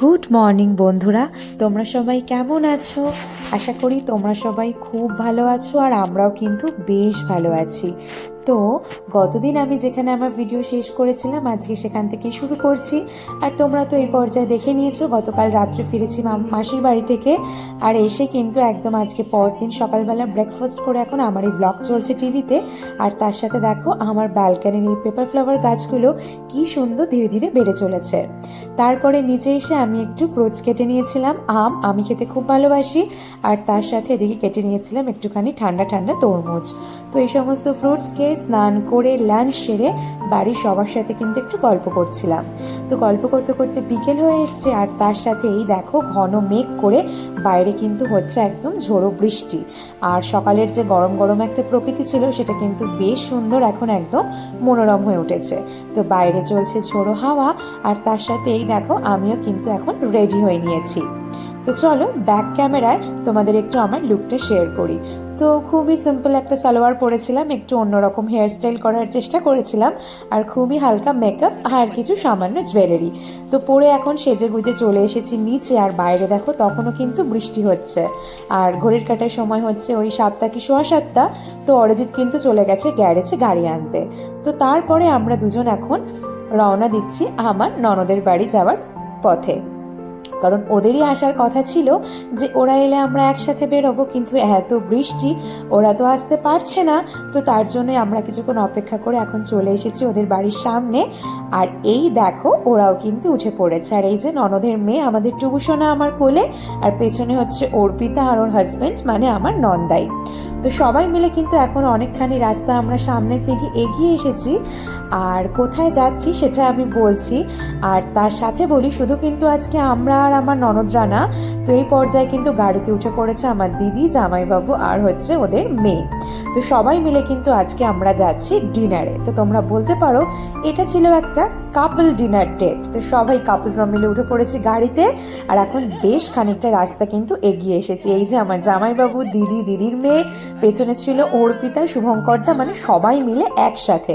Good morning বন্ধুরা। তোমরা সবাই কেমন আছো? আশা করি তোমরা সবাই খুব ভালো আছো আর আমরাও কিন্তু বেশ ভালো আছি। তো গতদিন আমি যেখানে আমার ভিডিও শেষ করেছিলাম, আজকে সেখান থেকে শুরু করছি। আর তোমরা তো এই পর্যায়ে দেখে নিয়েছো, গতকাল রাত্রে ফিরেছি মাসির বাড়ি থেকে। আর এসে কিন্তু একদম আজকে পরদিন সকালবেলা ব্রেকফাস্ট করে এখন আমার এই ব্লগ চলছে টিভিতে। আর তার সাথে দেখো আমার ব্যালকানির এই পেপার ফ্লাওয়ার গাছগুলো কি সুন্দর ধীরে ধীরে বেড়ে চলেছে। তারপরে নিচে এসে আমি একটু ফ্রুটস কেটে নিয়েছিলাম, আম আমি খেতে খুব ভালোবাসি। আর তার সাথে এদিকে কেটে নিয়েছিলাম একটুখানি ঠান্ডা ঠান্ডা তরমুজ। তো এই সমস্ত ফ্রুটস খেয়ে স্নান করে লাঞ্চ সেরে বাড়ির সবার সাথে কিন্তু একটু গল্প করছিলাম। তো গল্প করতে করতে বিকেল হয়ে এসছে আর তার সাথে এই দেখো ঘন মেঘ করে বাইরে কিন্তু হচ্ছে একদম ঝোড়ো বৃষ্টি। আর সকালের যে গরম গরম একটা প্রকৃতি ছিল সেটা কিন্তু বেশ সুন্দর এখন একদম মনোরম হয়ে উঠেছে। তো বাইরে চলছে ঝোড়ো হাওয়া আর তার সাথে এই দেখো আমিও কিন্তু এখন রেডি হয়ে নিয়েছি। তো চলো ব্যাক ক্যামেরায় তোমাদের একটু আমার লুকটা শেয়ার করি। তো খুবই সিম্পল একটা সালোয়ার পরেছিলাম, একটু অন্যরকম হেয়ারস্টাইল করার চেষ্টা করেছিলাম, আর খুবই হালকা মেকআপ আর কিছু সামান্য জুয়েলারি তো পরে এখন সেজে গুজে চলে এসেছি নিচে, আর বাইরে দেখো তখনও কিন্তু বৃষ্টি হচ্ছে। আর ঘড়ির কাটার সময় হচ্ছে ওই সাতটা কি সোয়া সাতটা, তো অরিজিৎ কিন্তু চলে গেছে গ্যারেজে গাড়ি আনতে। তো তারপরে আমরা দুজন এখন রওনা দিচ্ছি আমার ননদের বাড়ি যাওয়ার পথে। কারণ ওদেরই আসার কথা ছিল যে ওরা এলে আমরা একসাথে বেরোবো, কিন্তু এত বৃষ্টি, ওরা তো আসতে পারছে না। তো তার জন্য আমরা কিছুক্ষণ অপেক্ষা করে এখন চলে এসেছি ওদের বাড়ির সামনে। আর এই দেখো, ওরাও কিন্তু উঠে পড়েছে। আর এই যে ননদের মেয়ে, আমাদের টুবুসোনা আমার কোলে, আর পেছনে হচ্ছে অর্পিতা আর ওর হাজব্যান্ড মানে আমার নন্দাই। তো সবাই মিলে কিন্তু এখন অনেকখানি রাস্তা আমরা সামনের দিকে এগিয়ে এসেছি। আর কোথায় যাচ্ছি সেটা আমি বলছি। আর তার সাথে বলি, শুধু কিন্তু আজকে আমরা আর আমার ননদরা না তো এই পর্যায়ে কিন্তু গাড়িতে উঠে পড়েছে আমার দিদি, জামাইবাবু আর হচ্ছে ওদের মেয়ে। তো সবাই মিলে কিন্তু আজকে আমরা যাচ্ছি ডিনারে। তো তোমরা বলতে পারো, এটা ছিল একটা কাপল ডিনার ডেট তো সবাই কাপলরা মিলে উঠে পড়েছি গাড়িতে, আর এখন বেশ খানিকটা রাস্তা কিন্তু এগিয়ে এসেছি। এই যে আমার জামাইবাবু, দিদি, দিদির মেয়ে, পেছনে ছিল অর্পিতা, শুভঙ্করদা মানে সবাই মিলে একসাথে।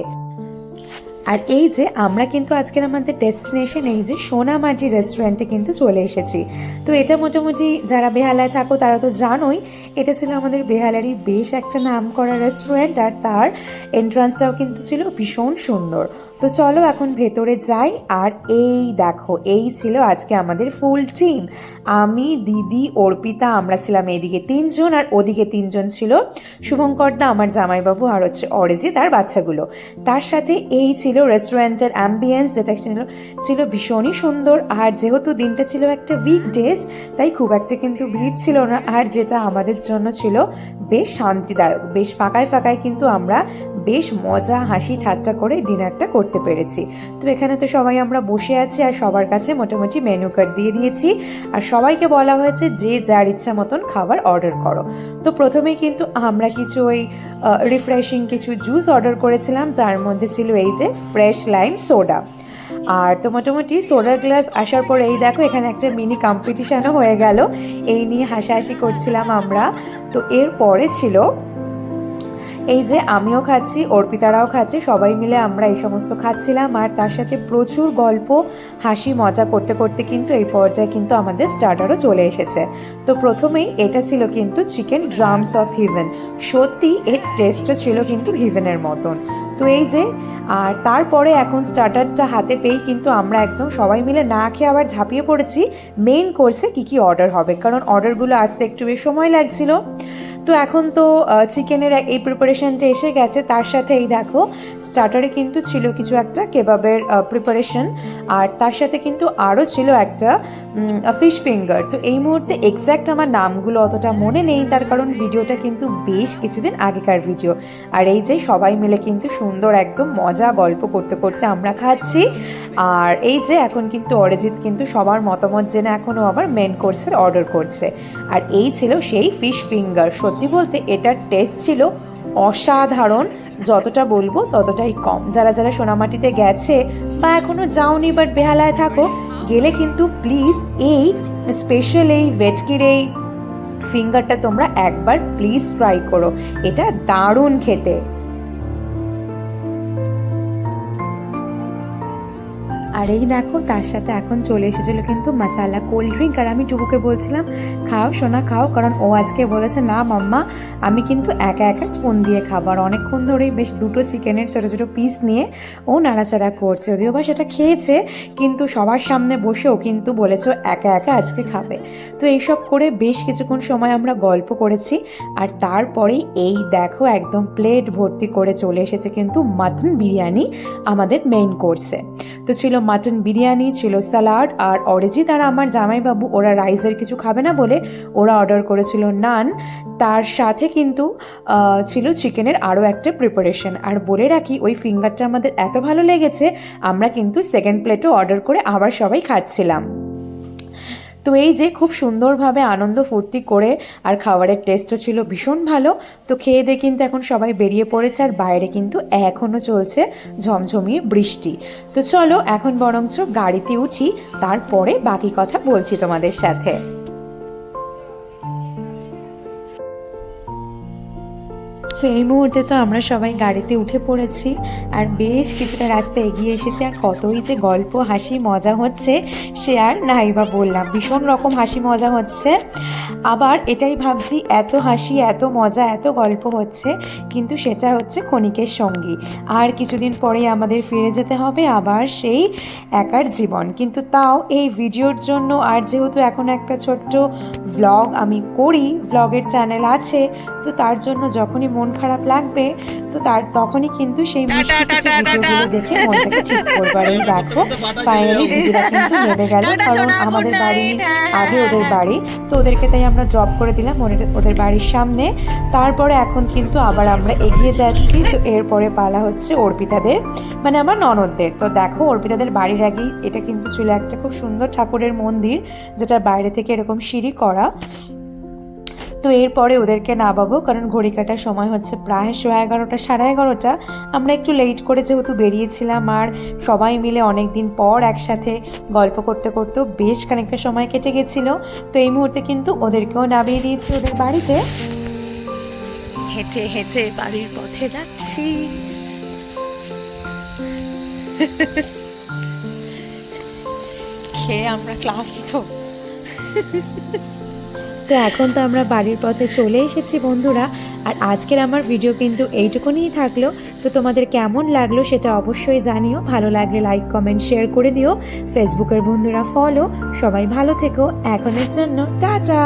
আর এই যে আমরা কিন্তু আজকের আমাদের ডেস্টিনেশন এই যে সোনামাটি রেস্টুরেন্টে কিন্তু চলে এসেছি। তো এটা মোটামুটি যারা বেহালায় থাকো, তারা তো জানোই, এটা ছিল আমাদের বেহালারই বেশ একটা নাম করা রেস্টুরেন্ট আর তার এন্ট্রান্সটাও কিন্তু ছিল ভীষণ সুন্দর। তো চলো এখন ভেতরে যাই আর এই দেখো, এই ছিল আজকে আমাদের ফুল টিম আমি, দিদি, অর্পিতা, আমরা ছিলাম এইদিকে তিনজন আর ওদিকে তিনজন ছিল শুভঙ্করদা আমার জামাইবাবু আর হচ্ছে অরিজিৎ আর বাচ্চাগুলো। তার সাথে এই ছিল রেস্টুরেন্টের অ্যাম্বিয়েন্স যেটা ছিল ছিল ভীষণই সুন্দর। আর যেহেতু দিনটা ছিল একটা উইক ডেজ তাই খুব একটা কিন্তু ভিড় ছিল না। আর যেটা আমাদের জন্য ছিল বেশ শান্তিদায়ক, বেশ ফাঁকায় ফাঁকায় কিন্তু আমরা বেশ মজা, হাসি, ঠাট্টা করে ডিনারটা করতে পেরেছি। তো এখানে তো সবাই আমরা বসে আছি আর সবার কাছে মোটামুটি মেনু কার্ড দিয়ে দিয়েছি। আর সবাইকে বলা হয়েছে যে যার ইচ্ছা মতন খাবার অর্ডার করো। তো প্রথমেই কিন্তু আমরা কিছু ওই রিফ্রেশিং কিছু জুস অর্ডার করেছিলাম, যার মধ্যে ছিল এই যে ফ্রেশ লাইম সোডা আর তো মোটামুটি সোডার গ্লাস আসার পর এই দেখো এখানে একটা মিনি কম্পিটিশনও হয়ে গেল। এই নিয়ে হাসাহাসি করছিলাম আমরা। তো এর পরে ছিল এই যে আমিও খাচ্ছি, অর্পিতারাও খাচ্ছে, সবাই মিলে আমরা এই সমস্ত খাচ্ছিলাম। আর তার সাথে প্রচুর গল্প, হাসি, মজা করতে করতে কিন্তু এই পর্যায়ে কিন্তু আমাদের স্টার্টারও চলে এসেছে। তো প্রথমেই এটা ছিল কিন্তু চিকেন ড্রামস অফ হিভেন সত্যি এর টেস্টটা ছিল কিন্তু হিভেনের মতন। তো এই যে, আর তারপরে এখন স্টার্টারটা হাতে পেয়েই কিন্তু আমরা একদম সবাই মিলে না খেয়ে আবার ঝাঁপিয়ে পড়েছি। মেইন কোর্সে কী কী অর্ডার হবে? কারণ অর্ডারগুলো আসতে একটু বেশ সময় লাগছিল। তো এখন তো চিকেনের এই প্রিপারেশনটা এসে গেছে। তার সাথে এই দেখো স্টার্টারে কিন্তু ছিল কিছু একটা, কেবাবের প্রিপারেশন আর তার সাথে কিন্তু আরও ছিল একটা ফিশ ফিঙ্গার তো এই মুহূর্তে এক্স্যাক্ট আমার নামগুলো অতটা মনে নেই, তার কারণ ভিডিওটা কিন্তু বেশ কিছুদিন আগেকার ভিডিও। আর এই যে সবাই মিলে কিন্তু সুন্দর একদম মজা গল্প করতে করতে আমরা খাচ্ছি। আর এই যে এখন কিন্তু অরিজিৎ কিন্তু সবার মতামত জেনে এখনও আবার মেন কোর্সের অর্ডার করছে। আর এই ছিল সেই ফিশ ফিঙ্গার সত্যি বলতে এটার টেস্ট ছিল অসাধারণ, যতটা বলব ততটাই কম। যারা যারা সোনামাটিতে গেছে বা এখনও যাওনি বাট বেহালায় থাকো, গেলে কিন্তু প্লিজ এই স্পেশাল এই ভেটকির এই ফিঙ্গারটা তোমরা একবার প্লিজ ট্রাই করো। এটা দারুণ খেতে। আর এই দেখো, তার সাথে এখন চলে এসেছিল কিন্তু মশালা কোল্ড ড্রিঙ্ক আর আমি টুকুকে বলছিলাম, খাও সোনা, খাও, কারণ ও আজকে বলেছে, না মাম্মা, আমি কিন্তু একা একা স্পুন দিয়ে খাবার অনেকক্ষণ ধরেই বেশ দুটো চিকেনের ছোটো ছোটো পিস নিয়ে ও নাড়াচাড়া করছে। যদিও বা সেটা খেয়েছে, কিন্তু সবার সামনে বসেও কিন্তু বলেছে একা একা আজকে খাবে। তো এইসব করে বেশ কিছুক্ষণ সময় আমরা গল্প করেছি, আর তারপরেই এই দেখো একদম প্লেট ভর্তি করে চলে এসেছে কিন্তু মাটন বিরিয়ানি আমাদের মেইন কোর্সে তো ছিল মাটন বিরিয়ানি ছিল স্যালাড আর অরিজিৎ তারা আমার জামাইবাবু ওরা রাইসের কিছু খাবে না বলে ওরা অর্ডার করেছিল নান তার সাথে কিন্তু ছিল চিকেনের আরও একটা প্রিপারেশন আর বলে রাখি, ওই ফিঙ্গারটা আমাদের এত ভালো লেগেছে, আমরা কিন্তু সেকেন্ড প্লেটও অর্ডার করে আবার সবাই খাচ্ছিলাম। তো এই যে খুব সুন্দরভাবে আনন্দ ফুর্তি করে আর খাবারের টেস্টও ছিল ভীষণ ভালো। তো খেয়ে দিয়ে কিন্তু এখন সবাই বেরিয়ে পড়েছে আর বাইরে কিন্তু এখনও চলছে ঝমঝমিয়ে বৃষ্টি। তো চলো এখন বরঞ্চ গাড়িতে উঠি, তারপরে বাকি কথা বলছি তোমাদের সাথে। তো এই মুহূর্তে তো আমরা সবাই গাড়িতে উঠে পড়েছি আর বেশ কিছুটা রাস্তা এগিয়ে এসেছি আর কতই যে গল্প, হাসি, মজা হচ্ছে সে আর নাই বা বললাম। ভীষণ রকম হাসি, মজা হচ্ছে। আবার এটাই ভাবছি, এত হাসি, এত মজা, এত গল্প হচ্ছে, কিন্তু সেটা হচ্ছে ক্ষণিকের সঙ্গী। আর কিছুদিন পরেই আমাদের ফিরে যেতে হবে আবার সেই একার জীবন। কিন্তু তাও এই ভিডিওর জন্য, আর যেহেতু এখন একটা ছোট্ট ভ্লগ আমি করি ভ্লগের চ্যানেল আছে, তো তার জন্য যখনই মন খারাপ লাগবে তো তার তখনই কিন্তু সেই মিষ্টি কিছু ভিডিওগুলো দেখে মনটাকে ঠিক করবার এই দেখো ফাইনালি দিদিরা কিন্তু নেমে গেল কারণ আমাদের বাড়ি আগে ওদের বাড়ি। তো ওদেরকে তাই আমরা ড্রপ করে দিলাম ওদের বাড়ির সামনে। তারপরে এখন কিন্তু আবার আমরা এগিয়ে যাচ্ছি তো এরপরে পালা হচ্ছে অর্পিতাদের মানে আমার ননদদের। তো দেখো অর্পিতাদের বাড়ির আগেই এটা কিন্তু ছিল একটা খুব সুন্দর ঠাকুরের মন্দির যেটা বাইরে থেকে এরকম সিঁড়ি করা। তো এরপরে ওদেরকে নামাবো, কারণ ঘড়ি কাটার সময় হচ্ছে প্রায় শো এগারোটা, সাড়ে এগারোটা। আমরা একটু লেট করে যেহেতু বেরিয়েছিলাম আর সবাই মিলে অনেক দিন পর একসাথে গল্প করতে করতেও বেশ খানিকটা সময় কেটে গেছিল। তো এই মুহূর্তে কিন্তু ওদেরকেও নামিয়ে দিয়েছি ওদের বাড়িতে। হেঁটে হেঁটে বাড়ির পথে যাচ্ছি। খেয়ে আমরা ক্লান্ত। তো এখন তো আমরা বাড়ির পথে চলে এসেছি বন্ধুরা, আর আজকের আমার ভিডিও কিন্তু এইটুকুনিই থাকল। তো তোমাদের কেমন লাগল সেটা অবশ্যই জানিও, ভালো লাগলে লাইক কমেন্ট শেয়ার করে দিও। ফেসবুকের বন্ধুরা ফলো সবাই ভালো থেকো, এখনের জন্য টাটা!